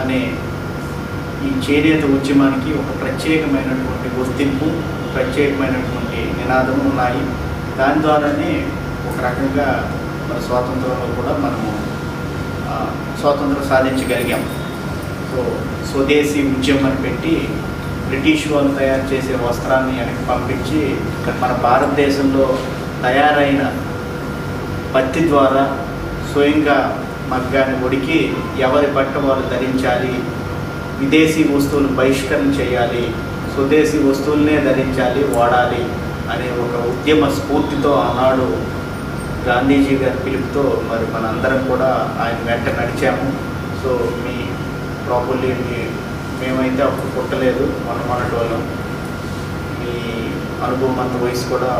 అనే ఈ చేనేత ఉద్యమానికి ఒక ప్రత్యేకమైనటువంటి గుర్తింపు ప్రత్యేకమైనటువంటి నినాదము ఉన్నాయి. దాని ద్వారానే ఒక రకంగా మన స్వాతంత్రంలో కూడా మనము స్వాతంత్రం సాధించగలిగాం. సో స్వదేశీ ఉద్యమం అని పెట్టి బ్రిటిష్ వాళ్ళు తయారు చేసే వస్త్రాన్ని వెనక్కి పంపించి మన భారతదేశంలో తయారైన పత్తి ద్వారా స్వయంగా మగ్గాన్ని ఉడికి ఎవరి బట్ట వారు ధరించాలి? విదేశీ వస్తువులు బహిష్కరణ చేయాలి స్వదేశీ వస్తువులనే ధరించాలి వాడాలి అనే ఒక ఉద్యమ స్ఫూర్తితో ఆనాడు గాంధీజీ గారి పిలుపుతో మరి మనందరం కూడా ఆయన వెంట నడిచాము. సో మీ ప్రాపర్లీ మీ మేమైతే అప్పుడు పుట్టలేదు మన మొన్నటి వాళ్ళం. మీ అనుభవం అంత వయసు కూడా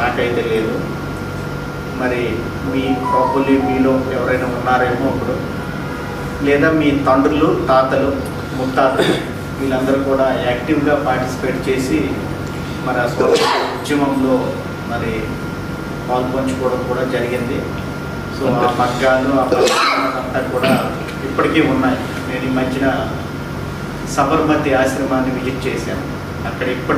నాకైతే లేదు. మరి మీ ప్రాపర్లీ మీలో ఎవరైనా ఉన్నారేమో అప్పుడు. లేదా మీ తండ్రులు తాతలు ముత్తాతలు వీళ్ళందరూ కూడా యాక్టివ్గా పార్టిసిపేట్ చేసి మరి ఆ స్వతంత్ర ఉద్యమంలో మరి పాల్పంచుకోవడం కూడా జరిగింది. సో ఆ మగ్గాలు ఆ అంతా కూడా ఇప్పటికీ ఉన్నాయి. నేను ఈ మధ్యన సబర్మతి ఆశ్రమాన్ని విజిట్ చేశాను. అక్కడ ఇప్పటికీ